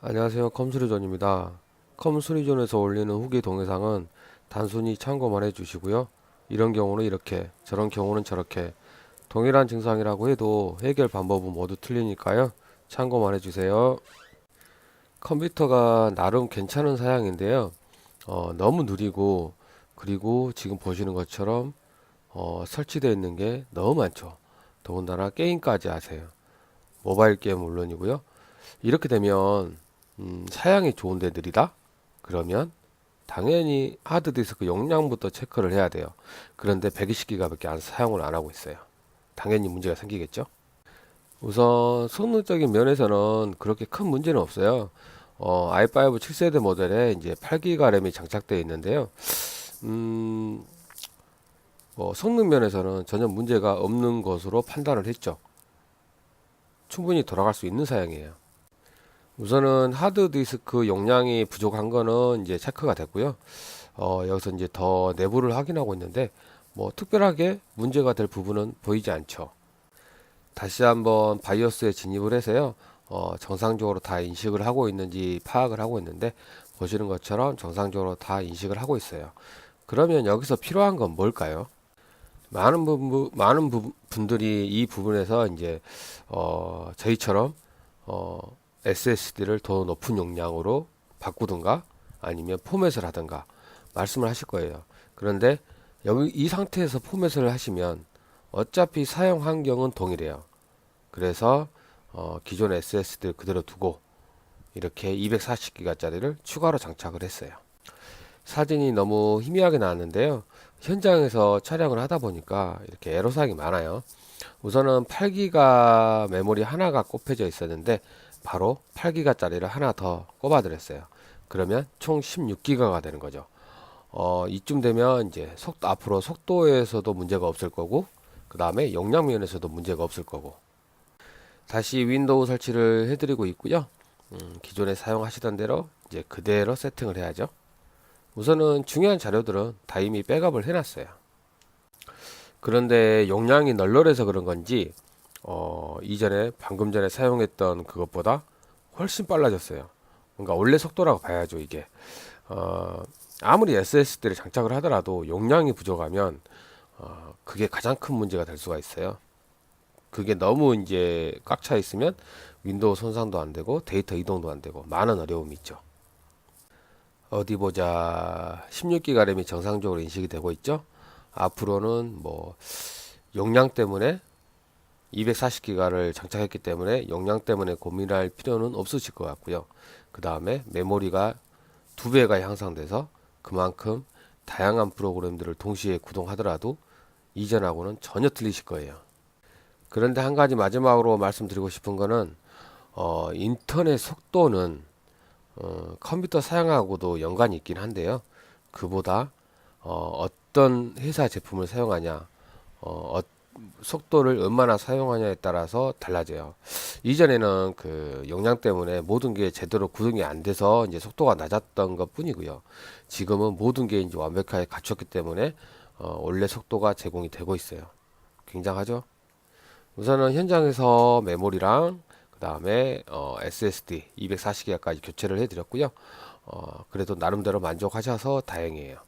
안녕하세요. 컴수리존입니다. 컴수리존에서 올리는 후기 동영상은 단순히 참고만 해주시고요. 이런 경우는 이렇게, 저런 경우는 저렇게 동일한 증상이라고 해도 해결 방법은 모두 틀리니까요. 참고만 해주세요. 컴퓨터가 나름 괜찮은 사양인데요. 어, 너무 느리고 그리고 지금 보시는 것처럼 어, 설치되어 있는 게 너무 많죠. 더군다나 게임까지 하세요. 모바일 게임 물론이고요. 이렇게 되면 음, 사양이 좋은데 느리다? 그러면 당연히 하드디스크 용량부터 체크를 해야 돼요. 그런데 120기가밖에 안 사용을 안 하고 있어요. 당연히 문제가 생기겠죠. 우선 성능적인 면에서는 그렇게 큰 문제는 없어요. 어, i5 7세대 모델에 이제 8기가 램이 장착되어 있는데요. 음, 뭐 성능 면에서는 전혀 문제가 없는 것으로 판단을 했죠. 충분히 돌아갈 수 있는 사양이에요. 우선은 하드 디스크 용량이 부족한 거는 이제 체크가 됐고요. 어, 여기서 이제 더 내부를 확인하고 있는데 뭐 특별하게 문제가 될 부분은 보이지 않죠. 다시 한번 바이오스에 진입을 해서요. 어, 정상적으로 다 인식을 하고 있는지 파악을 하고 있는데 보시는 것처럼 정상적으로 다 인식을 하고 있어요. 그러면 여기서 필요한 건 뭘까요? 많은 부, 많은 부, 분들이 이 부분에서 이제 어, 저희처럼 어, SSD를 더 높은 용량으로 바꾸든가 아니면 포맷을 하든가 말씀을 하실 거예요. 그런데 여기 이 상태에서 포맷을 하시면 어차피 사용 환경은 동일해요. 그래서 어, 기존 SSD를 그대로 두고 이렇게 240기가짜리를 추가로 장착을 했어요. 사진이 너무 희미하게 나왔는데요. 현장에서 촬영을 하다 보니까 이렇게 애로사항이 많아요. 우선은 8기가 메모리 하나가 꼽혀져 있었는데 바로 8기가짜리를 하나 더 꼽아드렸어요. 그러면 총 16기가가 되는 거죠. 어, 이쯤 되면 이제 속 앞으로 속도에서도 문제가 없을 거고, 그 다음에 용량 면에서도 문제가 없을 거고. 다시 윈도우 설치를 해드리고 있고요. 음, 기존에 사용하시던 대로 이제 그대로 세팅을 해야죠. 우선은 중요한 자료들은 다 이미 백업을 해놨어요. 그런데 용량이 널널해서 그런 건지 어, 이전에 방금 전에 사용했던 그것보다 훨씬 빨라졌어요. 그러니까 원래 속도라고 봐야죠, 이게. 어, 아무리 SSD를 장착을 하더라도 용량이 부족하면 어, 그게 가장 큰 문제가 될 수가 있어요. 그게 너무 이제 꽉 차 있으면 윈도우 손상도 안 되고 데이터 이동도 안 되고 많은 어려움이 있죠. 어디 보자. 16기가 램이 정상적으로 인식이 되고 있죠. 앞으로는 뭐 용량 때문에 240기가를 장착했기 때문에 용량 때문에 고민할 필요는 없으실 것 같고요. 그 다음에 메모리가 두 배가 향상돼서 그만큼 다양한 프로그램들을 동시에 구동하더라도 이전하고는 전혀 틀리실 거예요. 그런데 한 가지 마지막으로 말씀드리고 싶은 거는 어, 인터넷 속도는 어, 컴퓨터 사양하고도 연관이 있긴 한데요. 그보다 어, 어떤 회사 제품을 사용하냐, 어, 속도를 얼마나 사용하냐에 따라서 달라져요. 이전에는 그 용량 때문에 모든 게 제대로 구동이 안 돼서 이제 속도가 낮았던 것 뿐이고요. 지금은 모든 게 이제 완벽하게 갖췄기 때문에 어, 원래 속도가 제공이 되고 있어요. 굉장하죠? 우선은 현장에서 메모리랑 그 다음에 어, SSD 240기가까지 교체를 해드렸고요. 어, 그래도 나름대로 만족하셔서 다행이에요.